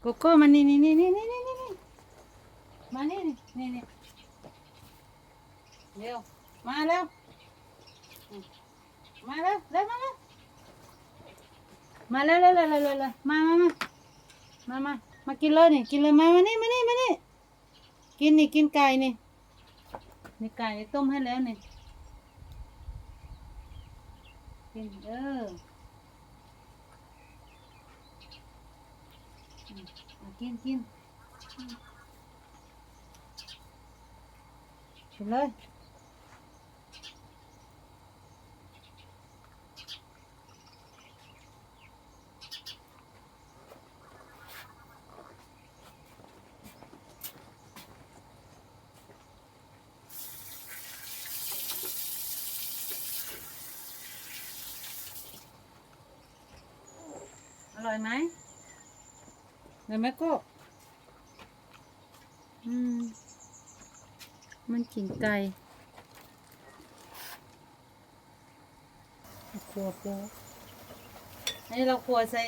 โกโก้มานนี่นี่นี่นี่นี่นี่นี่มานี่นี่นี่นี่เร็วมาเร็วมาเร็วเร็วมาเร็วมาเร็วเร็วเร็วเร็วเร็วมามามามามามากินเลยนี่กินเลยมามานี่มานี่มานี่กินนี่กินไก่นี่นี่ไก่ต้มให้แล้วนี่กินเออ kiên kiên chuyển lên. Rồi máy นกินเลยอร่อยไหมเดี๋ยวแม่ก็อืม มันกินไก่ขัวปูนี่เราขัวใส่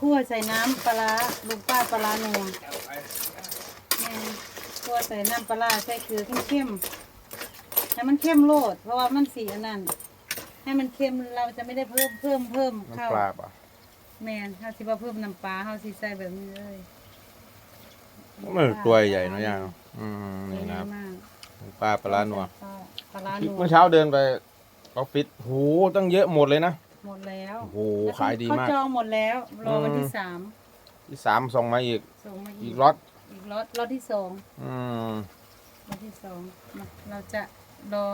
ขั่วใส่น้ำปลาร้าลุงป้าปลาร้าหนัวนี่ขั่วใส่น้ำปลาร้าใส่เกลือเข้มๆให้มันเข้มโลด เพราะว่ามันสีอันนั้น ให้มันเข้มเราจะไม่ได้เพิ่มเพิ่มเพิ่มข้าวน้ำปลาป่ะ แมนเขาสิว่าเพิ่มน้ำปลาเขาสิใส่แบบนี้เลยมันตัวใหญ่เนอะย่าเนอะอืมใหญ่นี่นะครับมากน้ำปลาปลาร้านัวปลาร้านัวเมื่อเช้าเดินไปออฟฟิศโหตั้งเยอะหมดเลยนะ หมดแล้วโอ้โหขายดีมากเขาจองหมดแล้ว รอวันอืมที่สามที่สามส่งมาอีก ส่งมาอีอีกกล็อตอีกรถรถที่สองอืมรถที่สองมาเราจะรอ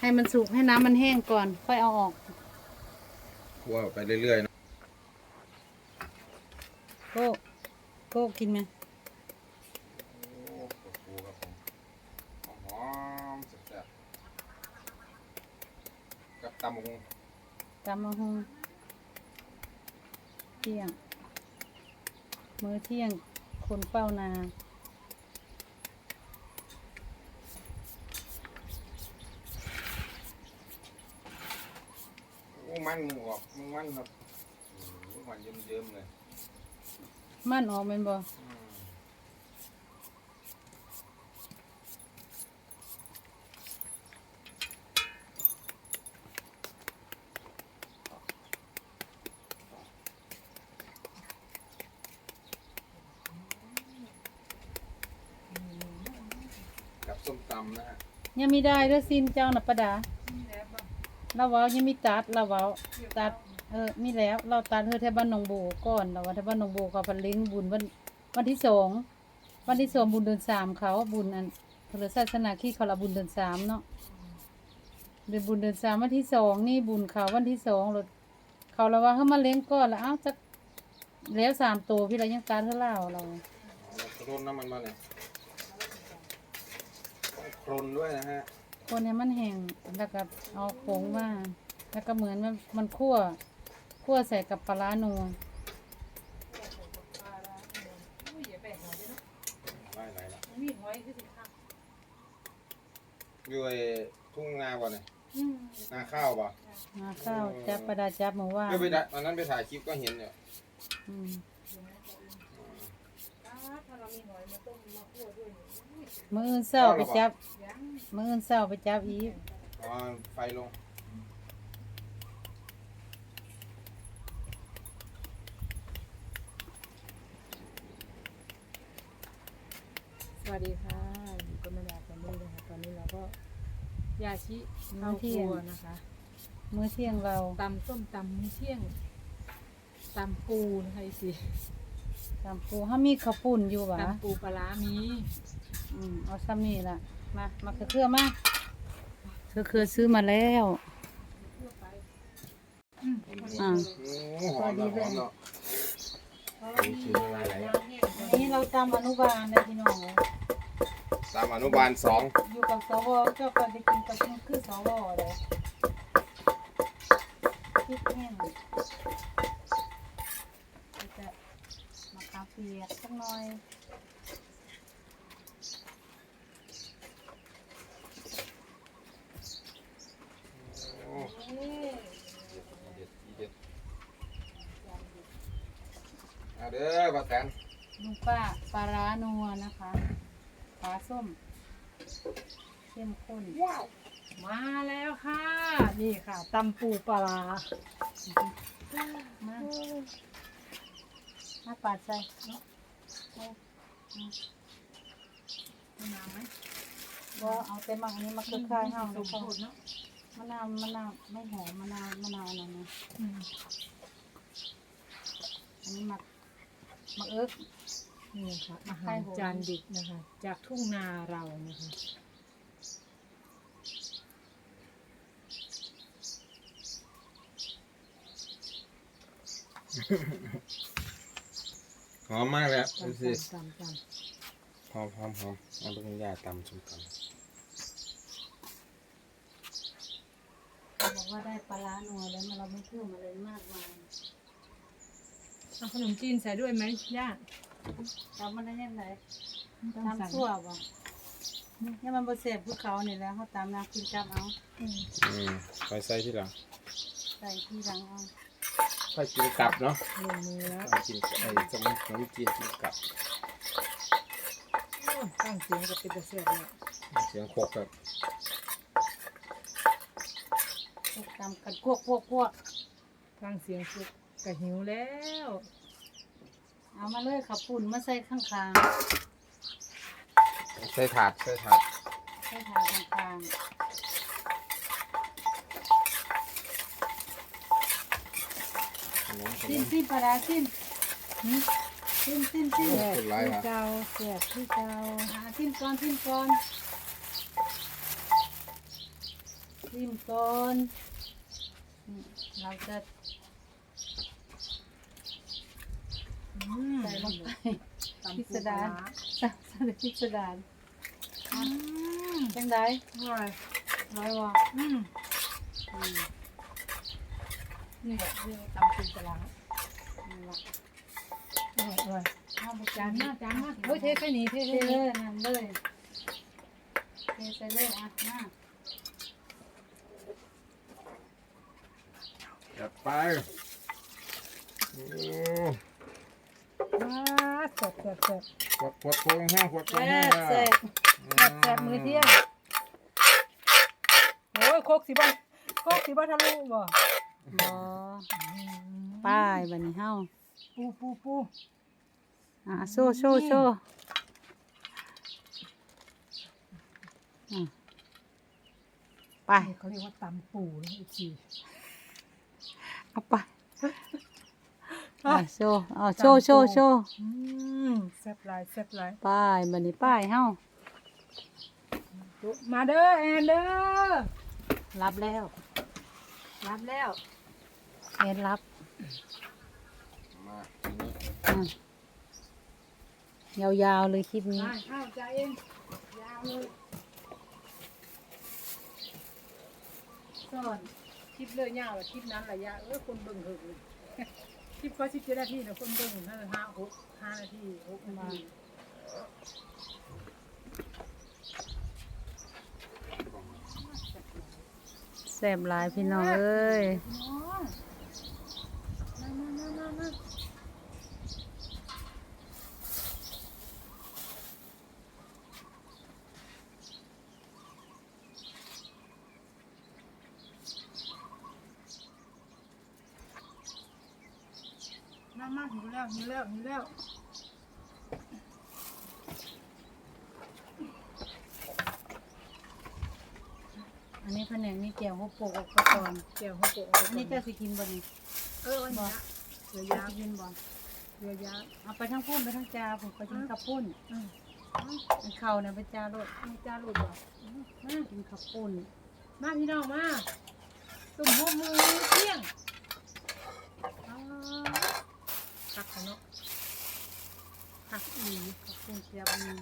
ให้มันสุกให้น้ำมันแห้งก่อน ค่อยเอาออกคั่วไปเรื่อยๆนะ โก้โก้กินไหมหอมๆแซ่บๆกับตำบักหุ่งตามมาหงเที่ยง มื้อเที่ยงคนเฝ้านา โอ้มันหมูออกมันมันครับโอ้มันเยิ้มๆเลย มั่นออกเป็นบ่อืมกับส้มตำนะฮะยังไม่ได้แล้วซินเจ้าน่ะประดาเราเว้ายังมีตัดเราเว้าตัด เออมีแล้ว เราตัดเธอแถวบ้านหนองโบก่อนเราว่าแถวบ้านหนองโบเขาพันเลิงบุญวันวันที่สองวันที่สองบุญเดือนสามเขาบุญอันพระศาสนาคริดเขาละบุญเดือนสามเนาะเดือนบุญเดือนสามวันที่สองนี่บุญเขาวันที่สองรถเขาเราว่าเขามาเลี้ยงก่อนแล้วเอ้าจักแล้วสามตัวพี่เรายังตัดเท่าเล่าเราเราโคลนน้ำมันมาเลยต้องโคลนด้วยนะฮะคนให้มันแห้งแล้วก็เอาผงมาแล้วก็เหมือนมันมันคั่ว คั่วใส่กับปลาร้านัวไล่ไหลละมีหอยคือสิค่ะอยู่ไอ้ทุ่งนาก่อนเลยนาข้าวป่ะมาข้าวจับประดาจับมาว่าก็ไปได้ตอนนั้นไปถ่ายคลิปก็เห็นอยู่อืมมืออื่นเศร้าไปจับมืออื่นเศร้าไปจับอีกอ๋อไฟลง วัสดีค่ะอยู่กับแม่ดาแฟมิลี่นะคะตอนนี้เราก็ยาชิเข้าครัวนะคะมื้อเที่ยงเราตำส้มตำมื้อเที่ยงตำปูนะคะสิตำปูถ้ามีข้าวปุ่นอยู่หวะตำปูปลาร้ามีอืมเอาซ้ำนี่ล่ะมามาเครือๆมาเครือเครือซื้อมาแล้วอ่าโอ้หอมเนาะหอมเนาะอันนี้ เราตำอนุบาลเลยพี่น้อง ตามอนุบาลสองอยู่กับสวเจ้าก็จะกินกับคือสวเลยพริกแห้งเราจะมะขามเปียกสักหน่อยโอ้เด็ดเด็ดเอาเด้อป้าแตน ลุงป้าปลาร้านัวนะคะปลาส้มเข้มข้นมาแล้วค่ะ นี่ค่ะตำปูปลาร้ามามาปาดใส่เนาะเอาเอาน้ำไหมบ่เอาแต่มักอันนี้มักคือคายเฮาสเนาะมโพดเนาะมะนาวมะนาวไม่หอมมะนาวมะนาวอันนั้นนะอืมอันนี้มักมักเอิ๊ก นี่ค่ะอาหารจานดึกนะคะ จากทุ่งนาเรานะคะหอมมากเลยดูตำสิตำตำตหอมหอมหอมเอาไปคุณย่าตำส้มตเขาบอกว่าได้ปลาร้านัวแล้วมันเราไม่เพิ่มอะไรมากมายำเอาขนมจีนใส่ด้วยไหมย่า ทำมันได้ยังไงต้องใส่ทำชั่วบ่เนี่ยมันบ่เสพภูเขานี่แหล้วเขาตามน้ำกินจับเอาอืมำอืมไปใส่ที่หลังใส่ที่หลังเอาค่อยกินกลับเนาะลงมือแล้วค่อยกินไอ้สมุนขนมจีนกินกลับโอ้ตั้งเสียงกับเป็นตะเสียบเลยเสียงโคกแบบพวกตามกันพวกพวกพวกฟังเสียงสุกกะหิวแล้ว เอามาเลยขับปุ่นมาใส่ข้างคางใส่ถาดใส่ถาดใส่ถาดข้างคางขนมขนสิ้นมสิ้นปลาร้าสิ้นหืมสิ้นสิ้นสิ้นแสบเป็นไรที่วะเก่าแสบที่เก่าอ่าสิ้นก่อนสิ้นก่อนสิ้นก่อนอืมเราจะ อืม ใส่ลงไปตำพิปูสปลดารร้ใส่ใส่พิสดารอืมจังไดอร่อยร้อยว่าอืมอืมนี่นี่ตำปูปลาร้านี่ล่ะอร่อยอร่อยเอาไปจาจานนมามาจาจานนมามาโอ้ยเทแค่นี้เทเทแค่เลนี้ยนั่นเลยเทใส่เลยอะมาจัดไปโอ้ว้า แสบแสบแสบขวดขวดโค้งแห้งขวดโค้งแซ่แห้งบแซ่บแสบแสบมือเที่ยงโอ้ยโคกสิบ่โคกสิบ่ทะลุบ่บ่ป้ายบัดนี้เฮาปูปูปูอะโซ่โซ่โซ่อะไปนี่เขาเรียกว่าตำปูนะอีกทีเอาไป อะโซ่อะโซ่โซ่โซ่อืมแซ่บหลายแซ่บหลายป้ายบัดนี้ป้ายเฮามาเด้อแอนเด้อรับแล้วรับแล้วเอ็นรับมาทีนี้อะยาวๆเลยคลิปนี้ มาข้าวใจเองยาวเลยสอนคลิปเลยยาวอะคลิปนั้นระยะเออคนเบิ่งหึงเลย คลิปก็สิบเจ็ดนาทีนะคนเบิ่งห้าห้าหกห้านาทีหกนาทีแสบหลายพี่น้องเอ้ย มามามามามามามาหิว แล้วหิวแล้วหิวแล้วอันนี้แผนงนี่เกี่ยวหัวโปกออกไปก่อนเจียวหัวโปะเอาอันไว้นี้ก่จะอนสิกินบ่นี่เออวันนี้เรือยาจะกินบ่เรือยาเอาไปทั้งพุ่นไปทั้งจาผมไปกินกับพุ่นอืมอันเข่าเนี่ยไปจาโลดมีจานหลุดเหรอมากินข้าวปุ้นมาพี่น้องมาตุ่มหัวมือเที่ยง อ๋อคักเขาเนาะคักอีข้าวปุ้นเสียบอันนี้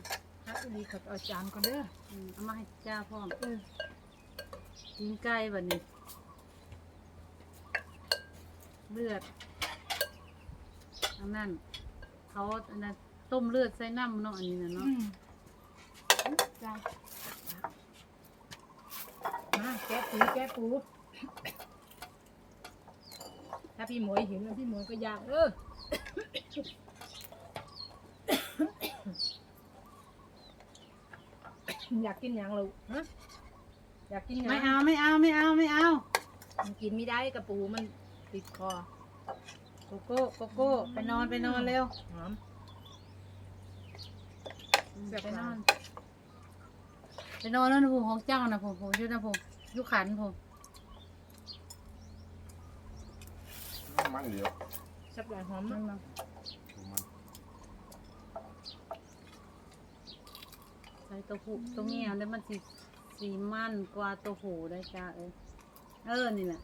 คักอีเขาเอาจานก่อนเด้ออืมเอามาให้จ้าพร้อมเออกินไก่บัดนี้ เลือดอันนั้นเขาอันนั้นต้มเลือดใส่น้ำเนาะอันนี้นะเนาะอืมจ้ามาแกะปูแกะปูถ้าพี่หมวยเห็นแล้วพี่หมวยก็อยากเออ อยากกินยังลูกฮะอยากกินยังไม่เอาไม่เอาไม่เอาไม่เอามันกินไม่ได้กระปูมันติดคอโกโก้โกโก้ไปนอนไปนอนเร็วหอมไปนอน ไปนอนแล้วนะผมของเจ้านะผมผมอยุนะผมยุขันผม มันเดียว แซ่บหลายหอมนั่มากนเนาะดูมันใส่ตัวผูตัวเงี้ยแล้วมันสีสีมันกว่าตัวผูได้จ้าเอ้ยเออนี่แหละ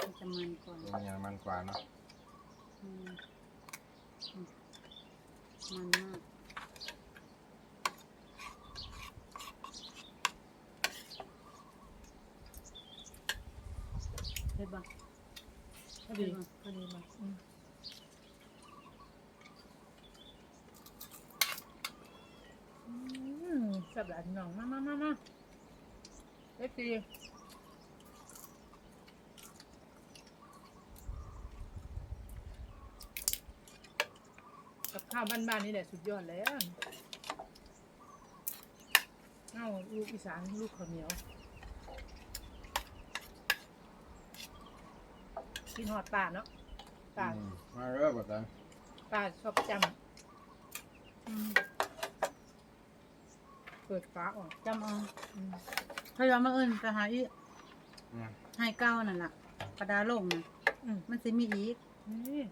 มันจะมันกว่าตัวเนี้มันกว่าเนอะอืมอืมมันมากได้ปะ พอดีพอดีมากอืมอืมแซ่บหลายพี่น้องมามามามาเล็กดีกับข้าวบ้านๆนี่แหละสุดยอดแล้วเอ้าลูกอีสานลูกข้าวเหนียว กินหอดป่าเนาะป่าอืมมาเริ่มแบบนั้นป่าชอบจอืมำเปิดฟ้าออกจำเอาอืมพยายามมาเอิญไปหาอีอืมให้เก้านั่นแหละกระดาลงนะอืมมันสิมีอีกนี่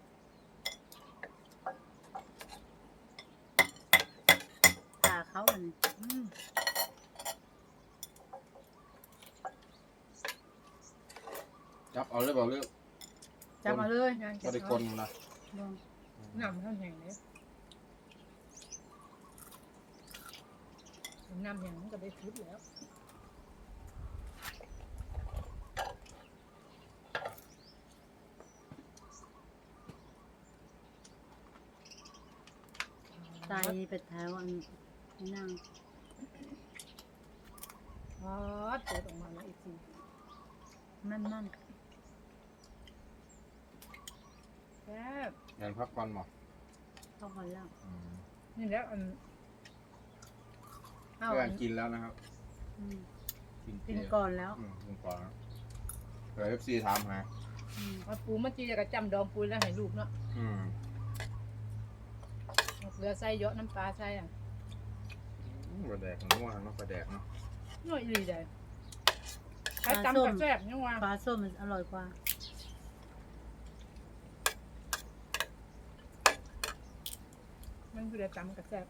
ตาเขาอันนี้อืมจับเอาเลยบอกเลือก จำเอาเลยงานก็ได้คนมันนะลองหนำข้างแห่งเลยน้ำแห่งมันก็ได้ชุดแล้วใจเป็ดแถวอันนี้นั่งอ๋อเปิดออกมาแล้วอีกทีนั่นนั่น แซ่บงานพักวันหมอเข้ากันแล้วอืมนี่แล้วอันเอาเพื่ออันนกินแล้วนะครับ อืมกินกินเจก่อนแล้วอืมกินก่อนแล้วเผื่อเอฟซีถามหาอืมเอาปูมาจีจะกระจำดองปูแล้วให้ลูกเนาะอืมเอาเกลือใส่เยอะน้ำปลาใส่อะปลาแดกนัวเนาะปลาแดกเนาะน้อยอีหลีได้ใครจำกับแซ่บยังว่าปลาส้มมันอร่อยกว่า มันคือเด้จำกับแซ่บ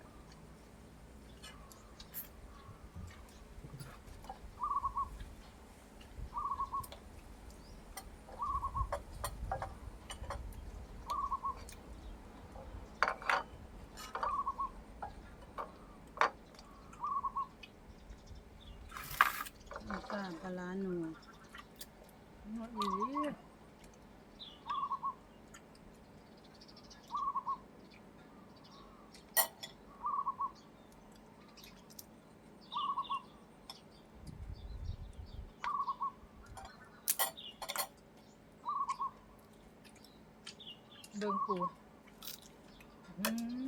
แล้วก็ปลาร้าหนัว น้อยอีหลี เบิ่งปูอืม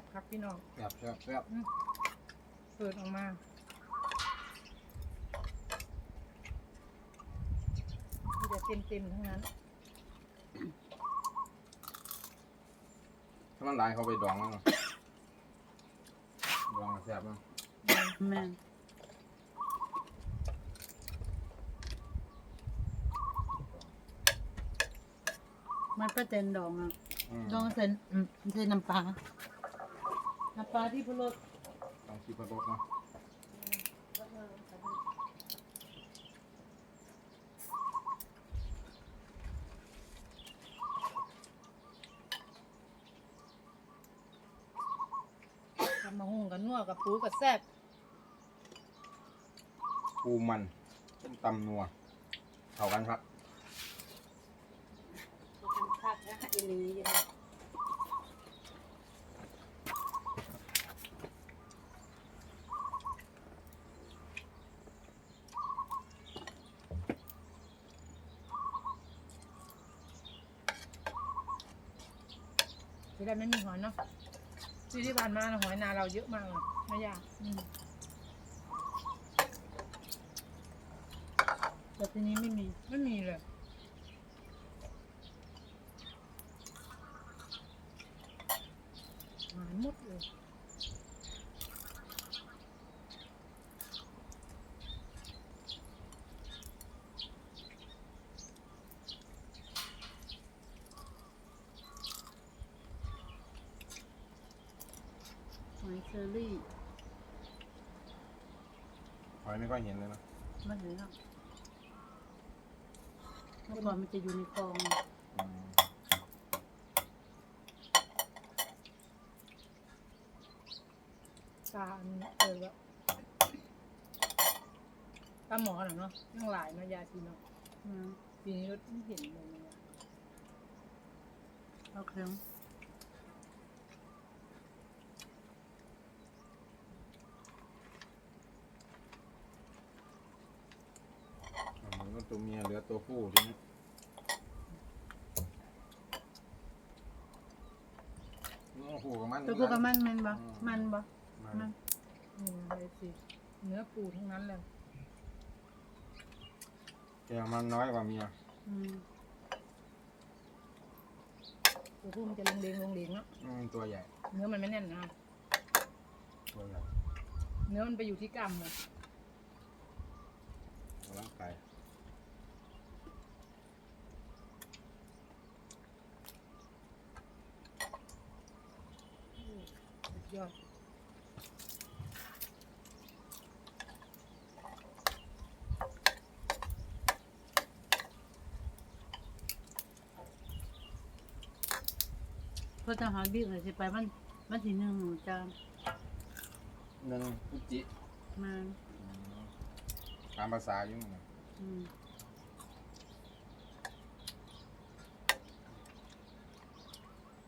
บครับพี่น้องแซ่บแซ่บแซ่บเปิดออกมามีแต่เต็มๆทั้งนั้น ถ้ามันหลายเขาไปดองมั้งดองแซ่บมั้งแม่มันเป็ะเจนดองอะดองเส้นเส้นน้ำปลา น้ำปลาที่พะโล้ต้องคิดประรดเนาะทำมาหุงกับนัวกับปูกับแซ่บปูมันเป็นตำนัวเข้ากันครับคักนะอีนี้อยู่นะ ที่ได้ไม่มีหอยเนาะที่ที่ผ่าน มาน่ะหอยนาเราเยอะมากเลยไม่ยากอืมแต่ทีนี้ไม่มีไม่มีเลยหายหมดเลย หอยเชอรี่ ห อยไม่ค่อยเห็นเลยเนาะไม่เห็นหรอกเมื่อก่อนมันจะอยู่ในคลองอืมตาอันเออว่าตาหมอน่ะเนาะทั้งหลายเนาะยาชีเนาะอืมปีนี้ก็ไม่เห็นเลยเนี่ยเอาเครื่อง เหมือนกับ ตัวเมียเหลือตัวผู้ทีนี้ตัวผู้กับมันตัวพวกกับมันแมันบ่มันบ่มัมันนนี่อะไรสิเนื้อปูทั้งนั้นเลยแกมันน้อยกว่าเมียอืมตัวผู้มันจะลงเลงลงเลงเนาะอืมตัวใหญ่ เนื้อมันไม่แน่นนะตัวใหญ่เนื้อมันไปอยู่ที่กล้ามหมด ร่างกาย สุด ยอดเพื่อจะหาบิ๊กเลยสิไปมันมันทีหนึ่งหนูจะหนึ่งพฤศจิมาอืมตามภาษาอยู่นั่นน่ะอืม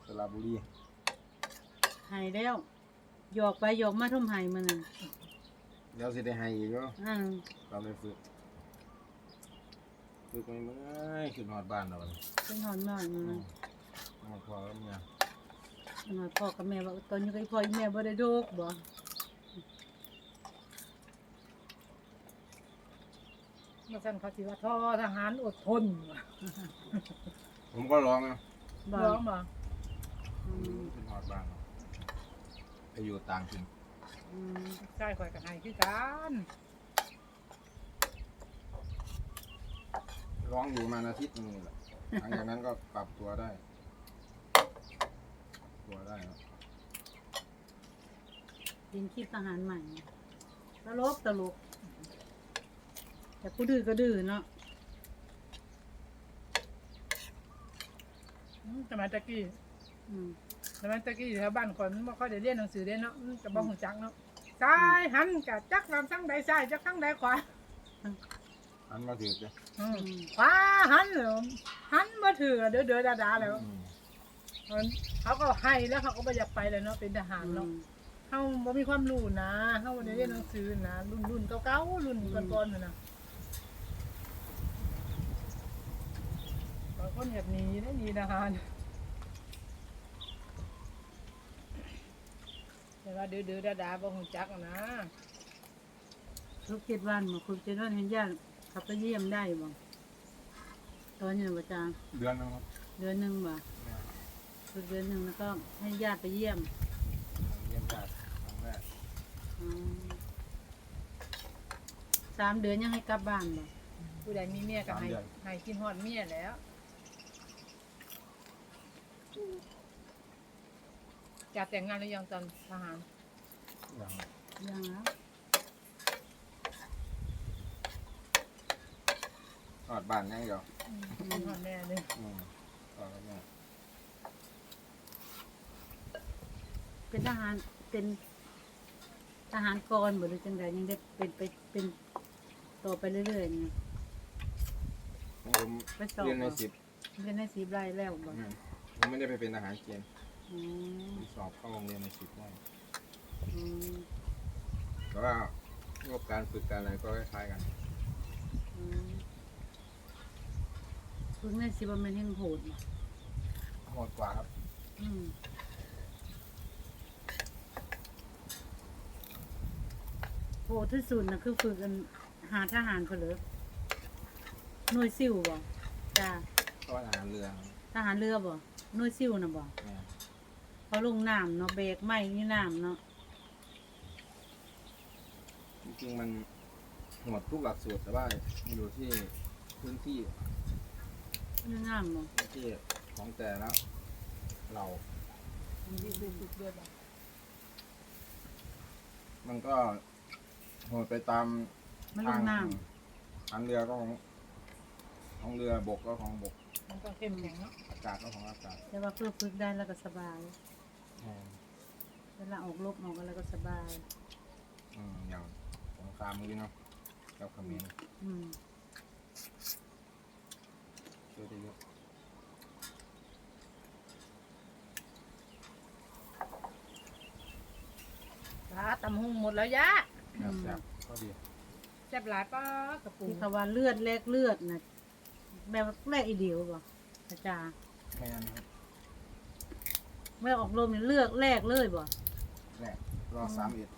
สระบุรีหายแล้ว หยอกไปหยอกมาทุ่มหายมันน่ะเดี๋ยวสิได้ให้อีกก็อ่าเราเลยฝึกฝึกไปเมื่อยขึ้นหอดบ้านเราเลยเป็นหอนหน่อยมันอืน่ะมมาพอแล้วเมียหน่อยพ่อกับแม่ว่าตอนนี้ก็อีพ่ออีแม่บ่ได้โดกบ่เมื่อสันเขาสิว่าท่อทหารอดทนว่ะผมก็ร้องนะบ่ร้องมาอืมขึ้นหอดบ้านเราไป อยู่ต่างถิ่นอืมใช่ข่อยกับไห้คือกันร้องอยู่ประมาณอาทิตย์หนึงนี่แหละ หลังจากนั้นก็ปรับตัวได้ ตัวได้แล้วกินคลิปทหารใหม่ตลกตลก แต่ผู้ดื้อก็ดื้อเนาะอืมสมัยตะกี้อืม สมัยตะกี้อยู่แถวบ้านคนมันบ่ค่อยได้เรียนหนังสือเด้เนาะมันจะบ่หูจักเนาะซ้ายหันกะจักนำทั้งใดซ้ายจักทั้งใดขวาอันมาถือจ้ะอืมขวาหันเหรอหันมาถือเด้อเด้อดาๆแล้ว อืมมันเขาก็ให้แล้วเขาก็บ่อยากไปเลยเนาะเป็นทหารเนาะ เฮาบ่มีความรู้นะ เฮาบ่ได้เรียนหนังสือนะ รุ่นรุ่นเก่าๆ รุ่นก่อนๆนั่นน่ะบางคนอยากหนีได้หนีทหาร แต่ว่าดื้อๆดาๆบ่ฮู้จักอะนะทุกเจ็ดวันมาคุณเจ็ดวันเห็นญาติขับไปเยี่ยมได้บ่ตอนอยู่ประจางเดือนนึงครับเดือนหนึ่งบ่ฝึกเดือนหนึ่งแล้วก็ให้ญาติไปเยี่ยมเยี่ยมญาติครั้งแรกอืมสามเดือนยังให้กลับบ้านบ่ผู้ใดมีเมียก็ให้ให้กินฮอดเมียแล้ว จะแต่งงานหรือยังตอนทหารอย่างยังแล้วทอดบ้านยังเดียวกินฮอดแน่เลยอืมทอดแล้วเนี่ยเป็นทหารเป็นทหารกรบ่หรือจังใดยังได้เป็นไปเป็นต่อไปเรื่อยๆเนี่ยผมไปสอบเรียนในบ่สิบเรียนในสีไร่แล้วบ่อืมผมไม่ได้ไปเป็นทหารเกณฑ์ อืมผมสอบเข้าโรงเรียนในสิบได้อืมแต่ว่าพวกการฝึกการอะไรก็คล้ายๆกันอืมฝึกในสิบ่แม่นแห่งโหดบ่โหดกว่าครับอืมโหดที่สุดนะคือฝึกกันหาทหารเขาเลยหน่วยซิ่วบ่จ้าเพราะว่าทหารเรือครับทหารเรือบ่หน่วยซิ่วนะบ่ เนี่ย เขาลงน้ำเนาะเบรกไม่นี่น้ำเนาะจริงๆมันโหดทุกหลักสูตรแต่ว่าอยู่ที่พื้นที่นี่น้ำเนาะพื้นที่ของแต่ละเรามีดูฝึกด้วยบ่มันก็โหดไปตามมันลงน้ทางเรือก็ของของเรือบกก็ของบกมันก็เข้มแข็งเนาะ อากาศก็ของอากาศำแต่ว่าเพื่อฝึกได้แล้วก็สบาย อืมเวลาออกรบออกอะไรก็สบาย อืมอย่างสงครามเมื่อกี้เนาะกับเขมรอืมช่วยได้เยอะปลาตำหุงหมดแล้วยะแบบแบบก็ดีแซ่บหลายป้ากระปุกที่เขาว่าเลือดแลกเลือดนะแบบแลกอีเดียวบ่อาจารย์ไม่งั้นครับ เมื่อออกรบนี่เลือกแลกเลยบ่แรกรอสามเอ็ด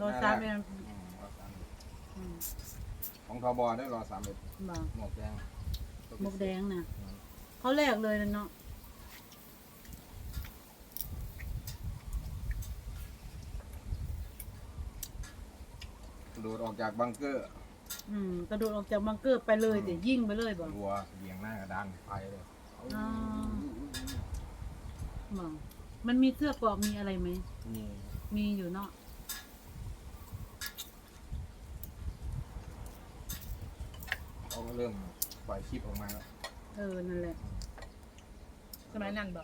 รอสามเดือนอืมรอสามเอ็ดอืมของทบได้รอสามเอ็ดบ่หมวกแดงหมวกแดงน่ะอืมเขาแลกเลยนะเนาะโดดออกจากบังเกอร์อืมกระโดดออกจากบังเกอร์ไปเลยเดี๋ยวยิงไปเลยบ่รัวเบี่ยงหน้ากระดานไปเลย อ๋อบ่มันมีเสื้อเกราะมีอะไรไหม นี่มีอยู่เนาะ เขาก็เริ่มปล่อยคลิปออกมาแล้วเออ นั่นแหละ สมัยนั้นบ่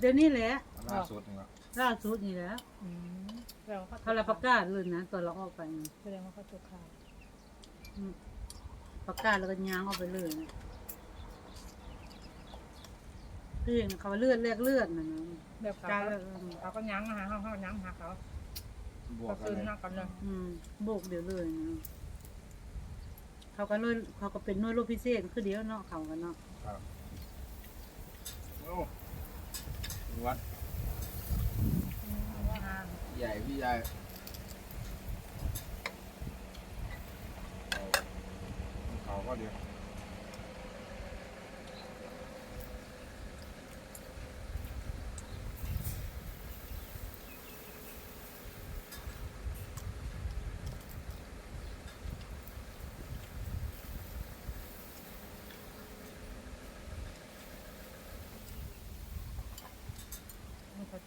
เดี๋ยวนี้แหละ ล่าสุดนี่ก็ล่าสุดนี่แหล้วอืมเราเขาเขาเลยประกาศเลยนะตอนเราออกไปนะแสดงว่าเขาตัวข่าวอืมประกาศแล้วก็ย้างออกไปเลยนะ คืออย่างเขาว่าเลือดแลกเลือดนะเนาะแบบเขาการเขาก็ยั้งหาเขาเขายั้งหาเขาบวเขากกัคืนนเลยหน้ากันเลยอืมโบกเดี๋ยวเลยนะเขาก็เลยเขาก็เป็นหน่วยรบพิเศษคือเดียวเนาะเขากันเนาะครับโอ้วัดว่าหาใหญ่พี่ใหญ่เอาเขาก็เดียว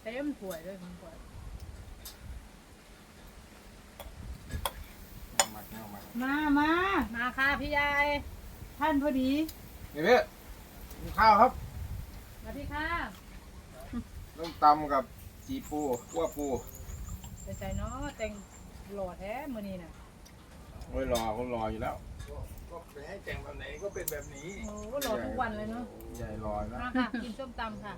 เต็มถ้วยเลยมันก็เอามาเอามามามามาค่ะพี่ยายท่านพอดีนี่พี่กินข้าวครับสวัสดีค่ะเริ่มตำกับจีปูขั่วปูใจใจเนาะแต่งหล่อแท้มื้อนี้น่ะโอ้ยรอคนรออยู่แล้วก็ไปให้แต่งแบบไหนก็เป็นแบบนี้โอ้หล่อทุกวันเลยเนาะใหญ่รออยู่แล้วมาค่ะกินส้มตำค่ะ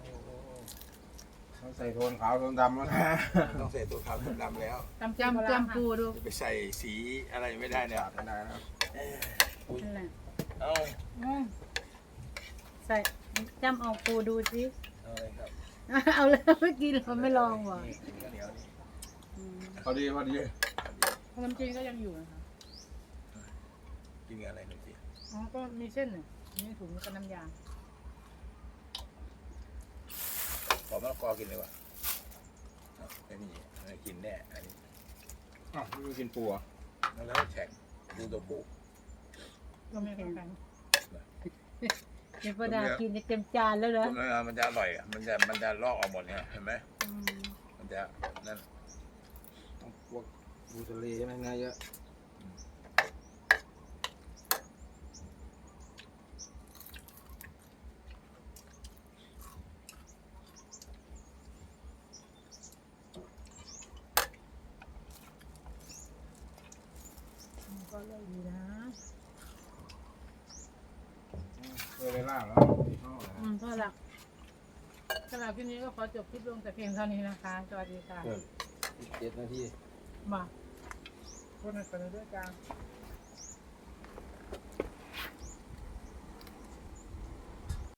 ต้องใส่โทนขาวโทนดำแล้วนะต้องใส่ตัวขาวตัวดำแล้วตำจำจำปูดูจะไปใส่สีอะไรไม่ได้เนี่ยขาดไม่ได้นะครับนั่นแหละเอาอืมใส่จำเอาปูดูสิเอาเลยครับเอาเลยไม่กินเราไม่ลองว่ะนี่กินข้าวเหนียวนี่อืมพอดีพอดีขนมจีนก็ยังอยู่นะคะกินกับอะไรหน่อยสิอ๋อก็มีเส้นน่ะนี่ถุงกับน้ำยา ขอมะละกอกินเลยว่ะไม่มีไม่กินแน่อันนี้อ้าวไม่กินปูอะแล้วแฉกดูตัวปูก็ไม่เป็นกันเดี๋ยวประดากินจะเต็มจานแล้วเหรอต้มแล้วมันจะอร่อยอะมันจะมันจะลอกออกหมดเนี่ยเห็นไหมอืมมันจะนั่นต้องพวกปูทะเลใช่ไหมเนื้อเยอะ มันก็เลยดีนะ เคยไปล่าแล้วที่ห้อง นะอืมก็ละสำหรับคลิปนี้ก็ขอจบคลิปลงแต่เพียงเท่านี้นะคะ สวัสดีค่ะเกิดเจ็ดนาทีมาคนนั้นไปเลยด้วยจ้า